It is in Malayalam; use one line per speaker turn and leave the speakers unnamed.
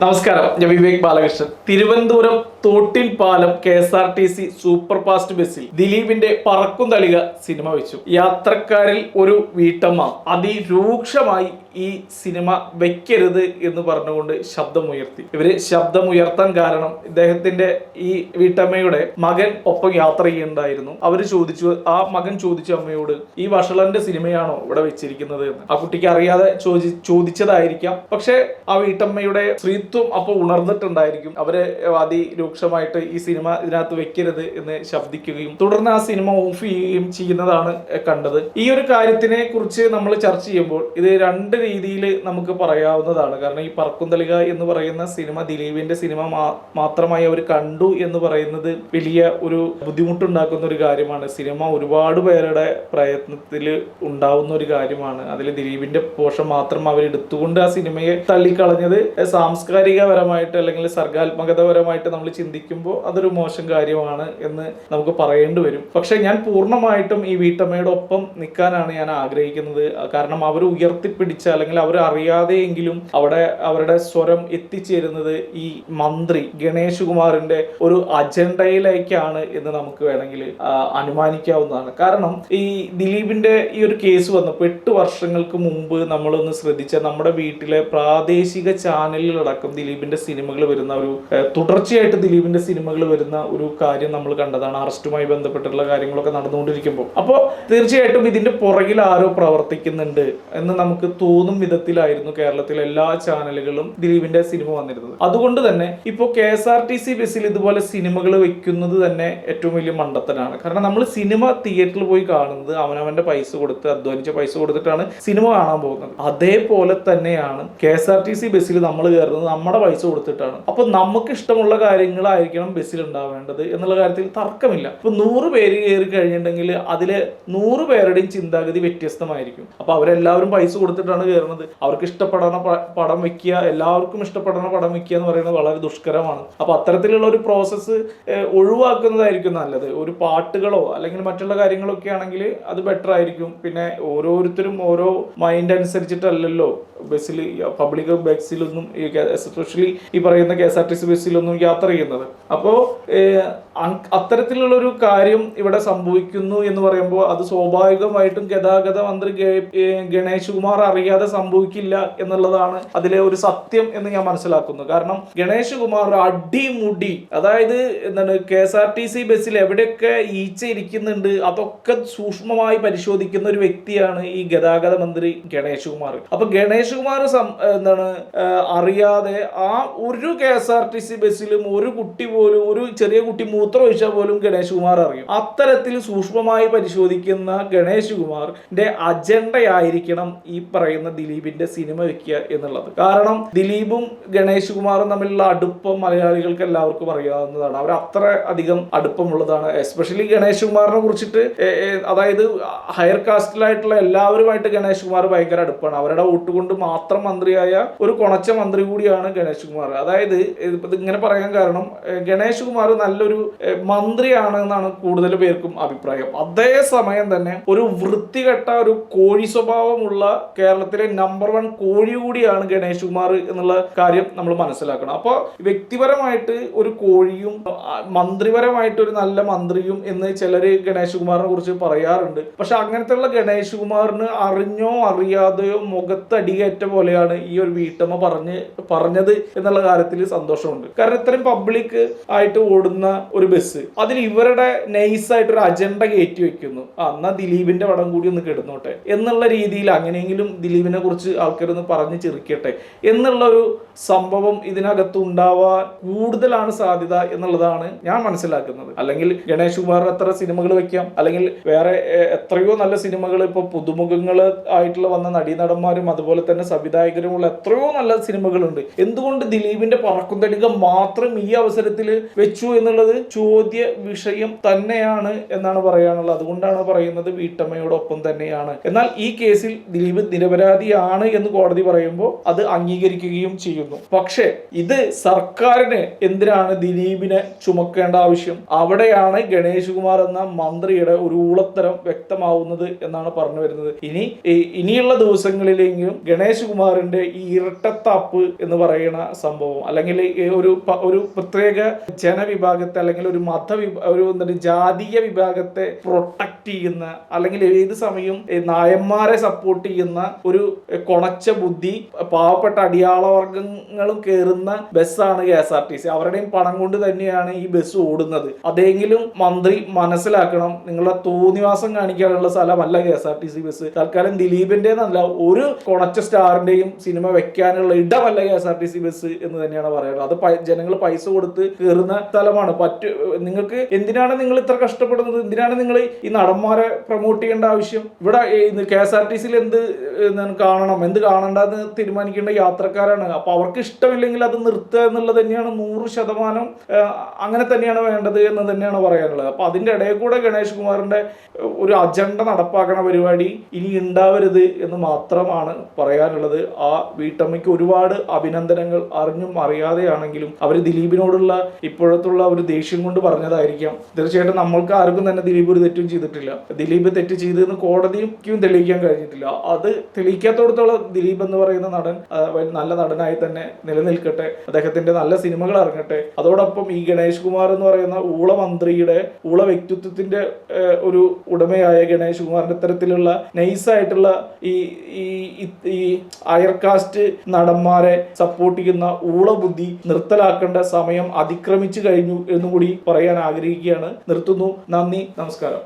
നമസ്കാരം ഞാൻ വിവേക് ബാലകൃഷ്ണൻ. തിരുവനന്തപുരം തോട്ടിൽ പാലം K S R T C super fast ബസ്സിൽ ദിലീപിന്റെ പറക്കും തളിക സിനിമ വെച്ചു. യാത്രക്കാരിൽ ഒരു വീട്ടമ്മ. അതിരൂക്ഷമായി ഈ സിനിമ വെക്കരുത് എന്ന് പറഞ്ഞുകൊണ്ട് ശബ്ദമുയർത്തി. ഇവർ ശബ്ദമുയർത്താൻ കാരണം ഇദ്ദേഹത്തിന്റെ ഈ വീട്ടമ്മയുടെ മകൻ ഒപ്പം യാത്ര ചെയ്യുന്നുണ്ടായിരുന്നു അവർ ചോദിച്ചു ആ മകൻ ചോദിച്ചു അമ്മയോട് ഈ വഷളന്റെ സിനിമയാണോ ഇവിടെ വെച്ചിരിക്കുന്നത്? എന്ന്. ആ കുട്ടിക്ക് അറിയാതെ ചോദി ചോദിച്ചതായിരിക്കാം. പക്ഷെ ആ വീട്ടമ്മയുടെ സ്ത്രീത്വം അപ്പൊ ഉണർന്നിട്ടുണ്ടായിരിക്കും. അവർ അതിരൂക്ഷമായിട്ട് ഈ സിനിമ ഇതിനകത്ത് വെക്കരുത് എന്ന് ശബ്ദിക്കുകയും തുടർന്ന് ആ സിനിമ ഓഫ് ചെയ്യുകയും ചെയ്യുന്നതാണ് കണ്ടത്. ഈ ഒരു കാര്യത്തിനെ കുറിച്ച് നമ്മൾ ചർച്ച ചെയ്യുമ്പോൾ ഇത് രണ്ട് രീതിയിൽ നമുക്ക് പറയാവുന്നതാണ്. കാരണം ഈ പറക്കുന്തളിക എന്ന് പറയുന്ന സിനിമ ദിലീപിന്റെ സിനിമ മാത്രമായി അവർ കണ്ടു എന്ന് പറയുന്നത് വലിയ ഒരു ബുദ്ധിമുട്ടുണ്ടാക്കുന്ന ഒരു കാര്യമാണ്. സിനിമ ഒരുപാട് പേരുടെ പ്രയത്നത്തിൽ ഉണ്ടാവുന്ന ഒരു കാര്യമാണ്. അതിൽ ദിലീപിന്റെ പോഷം മാത്രം അവർ എടുത്തുകൊണ്ട് ആ സിനിമയെ തള്ളിക്കളഞ്ഞത് സാംസ്കാരികപരമായിട്ട് അല്ലെങ്കിൽ സർഗാത്മകതപരമായിട്ട് നമ്മൾ ചിന്തിക്കുമ്പോൾ അതൊരു മോശം കാര്യമാണ് എന്ന് നമുക്ക് പറയേണ്ടി വരും. പക്ഷെ ഞാൻ പൂർണമായിട്ടും ഈ വീട്ടമ്മയുടെ ഒപ്പം നിൽക്കാനാണ് ഞാൻ ആഗ്രഹിക്കുന്നത്. കാരണം അവർ ഉയർത്തിപ്പിടിച്ച അല്ലെങ്കിൽ അവർ അറിയാതെയെങ്കിലും അവിടെ അവരുടെ സ്വരം എത്തിച്ചേരുന്നത് ഈ മന്ത്രി ഗണേഷ് കുമാറിന്റെ ഒരു അജണ്ടയിലേക്കാണ് എന്ന് നമുക്ക് വേണമെങ്കിൽ അനുമാനിക്കാവുന്നതാണ്. കാരണം ഈ ദിലീപിന്റെ ഈ ഒരു കേസ് വന്നപ്പോൾ എട്ട് വർഷങ്ങൾക്ക് മുമ്പ് നമ്മളൊന്ന് ശ്രദ്ധിച്ച നമ്മുടെ വീട്ടിലെ പ്രാദേശിക ചാനലിലടക്കം ദിലീപിന്റെ സിനിമകൾ വരുന്ന ഒരു തുടർച്ചയായിട്ട് ദിലീപിന്റെ സിനിമകൾ വരുന്ന ഒരു കാര്യം നമ്മൾ കണ്ടതാണ്. അറസ്റ്റുമായി ബന്ധപ്പെട്ടുള്ള കാര്യങ്ങളൊക്കെ നടന്നുകൊണ്ടിരിക്കുമ്പോൾ. അപ്പോൾ തീർച്ചയായിട്ടും ഇതിന്റെ പുറകിൽ ആരോ പ്രവർത്തിക്കുന്നുണ്ട് എന്ന് നമുക്ക് തോന്നും വിധത്തിലായിരുന്നു കേരളത്തിലെ എല്ലാ ചാനലുകളും ദിലീപിന്റെ സിനിമ വന്നിരുന്നത്. അതുകൊണ്ട് തന്നെ ഇപ്പോൾ K S R T C ബസ്സിൽ ഇതുപോലെ സിനിമകൾ വെക്കുന്നത് തന്നെ ഏറ്റവും വലിയ മണ്ടത്തനാണ് കാരണം നമ്മൾ സിനിമ തിയേറ്ററിൽ പോയി കാണുന്നത് അവനവന്റെ പൈസ കൊടുത്ത് അധ്വാനിച്ച പൈസ കൊടുത്തിട്ടാണ് സിനിമ കാണാൻ പോകുന്നത്. അതേപോലെ തന്നെയാണ് K S R T C ബസ്സിൽ നമ്മൾ കയറുന്നത് നമ്മുടെ പൈസ കൊടുത്തിട്ടാണ്. അപ്പൊ നമുക്ക് ഇഷ്ടമുള്ള കാര്യങ്ങളായിരിക്കണം ബസ്സിൽ ഉണ്ടാവേണ്ടത് എന്നുള്ള കാര്യത്തിൽ തർക്കമില്ല. ഇപ്പൊ നൂറ് പേര് കയറി കഴിഞ്ഞിട്ടുണ്ടെങ്കിൽ അതിൽ നൂറ് പേരുടെയും ചിന്താഗതി വ്യത്യസ്തമായിരിക്കും. അപ്പൊ അവരെല്ലാവരും പൈസ കൊടുത്തിട്ടാണ് കയറുന്നത്. അവർക്ക് ഇഷ്ടപ്പെടണ പടം വെക്കുക എല്ലാവർക്കും ഇഷ്ടപ്പെടണ പടം വെക്കുക എന്ന് പറയുന്നത് വളരെ ദുഷ്കരമാണ്. അപ്പൊ അത്തരത്തിലുള്ള ഒരു പ്രോസസ്സ് ഒഴിവാക്കുന്നതായിരിക്കും നല്ലത്. ഒരു പാട്ടുകളോ അല്ലെങ്കിൽ മറ്റുള്ള കാര്യങ്ങളൊക്കെ ആണെങ്കിൽ അത് ബെറ്റർ ആയിരിക്കും. പിന്നെ ഓരോരുത്തരും ഓരോ മൈൻഡ് അനുസരിച്ചിട്ടല്ലല്ലോ ബസ്സിൽ പബ്ലിക് ബസ്സിലൊന്നും എസ്പെഷ്യലി ഈ പറയുന്ന K S R T C ബസ്സിലൊന്നും യാത്ര ചെയ്യുന്നത്. അപ്പോൾ അത്തരത്തിലുള്ള ഒരു കാര്യം ഇവിടെ സംഭവിക്കുന്നു എന്ന് പറയുമ്പോൾ അത് സ്വാഭാവികമായിട്ടും ഗതാഗത മന്ത്രി ഗണേഷ് കുമാർ അറിയാതെ സംഭവിക്കില്ല എന്നുള്ളതാണ് അതിലെ ഒരു സത്യം എന്ന് ഞാൻ മനസ്സിലാക്കുന്നു. കാരണം ഗണേഷ് കുമാർ അടിമുടി അതായത് എന്താണ് K S R T C ബസ്സിൽ എവിടെയൊക്കെ ഈച്ച ഇരിക്കുന്നുണ്ട് അതൊക്കെ സൂക്ഷ്മമായി പരിശോധിക്കുന്ന ഒരു വ്യക്തിയാണ് ഈ ഗതാഗത മന്ത്രി ഗണേഷ് കുമാർ. അപ്പൊ ഗണേഷ് കുമാർ എന്താണ് അറിയാതെ ആ ഒരു K S R T C ബസ്സിലും ഒരു കുട്ടി പോലും ഒരു ചെറിയ കുട്ടി മൂത്രം ഒഴിച്ചാൽ പോലും ഗണേഷ് കുമാർ അറിയും. അത്തരത്തിൽ സൂക്ഷ്മമായി പരിശോധിക്കുന്ന ഗണേഷ് കുമാറിന്റെ അജണ്ടയായിരിക്കണം ഈ പറയുന്ന ദിലീപിന്റെ സിനിമ വെക്കുക എന്നുള്ളത്. കാരണം ദിലീപും ഗണേഷ് കുമാറും തമ്മിലുള്ള അടുപ്പം മലയാളികൾക്ക് എല്ലാവർക്കും അറിയാവുന്നതാണ്. അവർ അത്ര അധികം അടുപ്പമുള്ളതാണ്. എസ്പെഷ്യലി ഗണേഷ് കുമാറിനെ കുറിച്ചിട്ട് അതായത് ഹയർ കാസ്റ്റിലായിട്ടുള്ള എല്ലാവരുമായിട്ട് ഗണേഷ് കുമാർ ഭയങ്കര അടുപ്പാണ്. അവരുടെ വോട്ട് കൊണ്ട് മാത്രം മന്ത്രിയായ ഒരു കൊണച്ച മന്ത്രി കൂടിയാണ് ഗണേഷ് കുമാർ. അതായത് ഇങ്ങനെ പറയാൻ കാരണം ഗണേഷ് കുമാർ നല്ലൊരു മന്ത്രിയാണ് എന്നാണ് കൂടുതൽ പേർക്കും അഭിപ്രായം. അതേസമയം തന്നെ ഒരു വൃത്തികെട്ട ഒരു കോഴി സ്വഭാവമുള്ള കേരളത്തിലെ നമ്പർ വൺ കോഴി കൂടിയാണ് ഗണേഷ് കുമാർ എന്നുള്ള കാര്യം നമ്മൾ മനസ്സിലാക്കണം. അപ്പോൾ വ്യക്തിപരമായിട്ട് ഒരു കോഴിയും മന്ത്രിപരമായിട്ട് ഒരു നല്ല മന്ത്രിയും എന്ന് ചിലർ ഗണേഷ് കുമാറിനെ കുറിച്ച് പറയാറുണ്ട്. പക്ഷെ അങ്ങനത്തെയുള്ള ഗണേഷ് കുമാറിന് അറിഞ്ഞോ അറിയാതെയോ മുഖത്തടിയേറ്റ പോലെയാണ് ഈ ഒരു വീട്ടമ്മ പറഞ്ഞ് പറഞ്ഞത് എന്നുള്ള കാര്യത്തിൽ സന്തോഷമുണ്ട്. കാരണം ഇത്രയും പബ്ലിക് ആയിട്ട് ഓടുന്ന ഒരു ബസ് അതിൽ ഇവരുടെ നൈസ് ആയിട്ട് ഒരു അജണ്ട കയറ്റി വെക്കുന്നു. ആ എന്നാ ദിലീപിന്റെ പടം കൂടി ഒന്ന് കിടന്നോട്ടെ. എന്നുള്ള രീതിയിൽ അങ്ങനെയെങ്കിലും ദിലീപിനെ കുറിച്ച് ആൾക്കാരൊന്ന് പറഞ്ഞ് ചിരിക്കട്ടെ. എന്നുള്ള ഒരു സംഭവം ഇതിനകത്ത് ഉണ്ടാവാൻ കൂടുതലാണ് സാധ്യത എന്നുള്ളതാണ് ഞാൻ മനസ്സിലാക്കുന്നത്. അല്ലെങ്കിൽ ഗണേഷ് കുമാർ എത്ര സിനിമകൾ വെക്കാം? അല്ലെങ്കിൽ വേറെ എത്രയോ നല്ല സിനിമകൾ ഇപ്പൊ പുതുമുഖങ്ങൾ ആയിട്ടുള്ള വന്ന നടീനടന്മാരും അതുപോലെ തന്നെ സംവിധായകരുമുള്ള എത്രയോ നല്ല സിനിമകളുണ്ട്. എന്തുകൊണ്ട് ദിലീപിന്റെ പറക്കുന്തടിക മാത്രം ഈ അവസരത്തിൽ വെച്ചു എന്നുള്ളത് ചോദ്യ വിഷയം തന്നെയാണ് എന്നാണ് പറയാനുള്ളത്. അതുകൊണ്ടാണ് പറയുന്നത് വീട്ടമ്മയോടൊപ്പം തന്നെയാണ്. എന്നാൽ ഈ കേസിൽ ദിലീപ് നിരപരാധിയാണ് എന്ന് കോടതി പറയുമ്പോൾ അത് അംഗീകരിക്കുകയും ചെയ്യുന്നു. പക്ഷേ ഇത് സർക്കാരിന് എന്തിനാണ് ദിലീപിനെ ചുമക്കേണ്ട ആവശ്യം? അവിടെയാണ് ഗണേഷ് കുമാർ എന്ന മന്ത്രിയുടെ ഒരു ഊളത്തരം വ്യക്തമാവുന്നത് എന്നാണ് പറഞ്ഞു വരുന്നത്. ഇനി ഇനിയുള്ള ദിവസങ്ങളിലെങ്കിലും ഗണേഷ് കുമാറിന്റെ ഈ ഇരട്ടത്താപ്പ് എന്ന് പറയുന്ന സംഭവം അല്ലെങ്കിൽ ഒരു ഒരു പ്രത്യേക ജനവിഭാഗത്തെ അല്ലെങ്കിൽ ഒരു മത ഒരു എന്താണ് ജാതീയ വിഭാഗത്തെ പ്രൊട്ടക്ട് ചെയ്യുന്ന അല്ലെങ്കിൽ ഏത് സമയവും നായന്മാരെ സപ്പോർട്ട് ചെയ്യുന്ന ഒരു കൊണച്ച ബുദ്ധി പാവപ്പെട്ട അടിയാളവർഗങ്ങളും കയറുന്ന ബസ്സാണ് K S R T C. അവരുടെയും പണം കൊണ്ട് തന്നെയാണ് ഈ ബസ് ഓടുന്നത്. അതെങ്കിലും മന്ത്രി മനസ്സിലാക്കണം നിങ്ങളുടെ തോന്നിവാസം കാണിക്കാനുള്ള സ്ഥലമല്ല K S R T C bus. തൽക്കാലം ദിലീപിന്റെ ഒരു കൊണച്ച സ്റ്റാറിന്റെയും സിനിമ വെക്കാനുള്ള ഇടമല്ല K S R T C bus എന്ന് തന്നെയാണ് പറയുന്നത്. അത് ജനങ്ങൾ പൈസ കൊടുത്ത് കയറുന്ന സ്ഥലമാണ്. പറ്റു നിങ്ങൾക്ക് എന്തിനാണ് നിങ്ങൾ ഇത്ര കഷ്ടപ്പെടുന്നത്? എന്തിനാണ് നിങ്ങൾ ഈ നടന്മാരെ പ്രൊമോട്ട് ചെയ്യേണ്ട ആവശ്യം? ഇവിടെ കെ എസ് ആർ ടി സിയിൽ എന്ത് കാണണം? എന്ത് കാണണ്ടെന്ന് തീരുമാനിക്കേണ്ട യാത്രക്കാരാണ്. അപ്പൊ അവർക്ക് ഇഷ്ടമില്ലെങ്കിൽ അത് നിർത്തുക എന്നുള്ളത് തന്നെയാണ് നൂറ് ശതമാനം അങ്ങനെ തന്നെയാണ് വേണ്ടത് എന്ന് തന്നെയാണ് പറയാനുള്ളത്. അപ്പൊ അതിന്റെ ഇടയിൽ കൂടെ ഗണേഷ് കുമാറിന്റെ ഒരു അജണ്ട നടപ്പാക്കണ പരിപാടി ഇനി ഉണ്ടാവരുത് എന്ന് മാത്രമാണ് പറയാനുള്ളത്. ആ വീട്ടമ്മയ്ക്ക് ഒരുപാട് അഭിനന്ദനങ്ങൾ അറിഞ്ഞും അറിയാതെയാണെങ്കിലും അവർ ദിലീപിനോടുള്ള ഇപ്പോഴത്തുള്ള ഒരു ദേഷ്യം കൊണ്ട് പറഞ്ഞതായിരിക്കാം. തീർച്ചയായിട്ടും നമ്മൾക്ക് ആർക്കും തന്നെ ദിലീപ് ഒരു തെറ്റും ചെയ്തിട്ടില്ല. ദിലീപ് തെറ്റ് ചെയ്തെന്ന് കോടതിക്കും തെളിയിക്കാൻ കഴിഞ്ഞിട്ടില്ല. അത് തെളിയിക്കാത്തോടത്തോളം ദിലീപ് എന്ന് പറയുന്ന നടൻ നല്ല നടനായി തന്നെ നിലനിൽക്കട്ടെ. അദ്ദേഹത്തിന്റെ നല്ല സിനിമകൾ ഇറങ്ങട്ടെ. അതോടൊപ്പം ഈ ഗണേഷ് കുമാർ എന്ന് പറയുന്ന ഊള മന്ത്രിയുടെ ഊള വ്യക്തിത്വത്തിന്റെ ഒരു ഉടമയായ ഗണേഷ് കുമാറിന്റെ ഇത്തരത്തിലുള്ള നൈസായിട്ടുള്ള ഈ ഈ ഈ- ഈ അയർ കാസ്റ്റ് നടന്മാരെ സപ്പോർട്ട് ചെയ്യുന്ന ഊള ബുദ്ധി നിർത്തലാക്കേണ്ട സമയം അതിക്രമിച്ചു കഴിഞ്ഞു എന്നുകൂടി പറയാൻ ആഗ്രഹിക്കുകയാണ്. നിർത്തുന്നു. നന്ദി. നമസ്കാരം.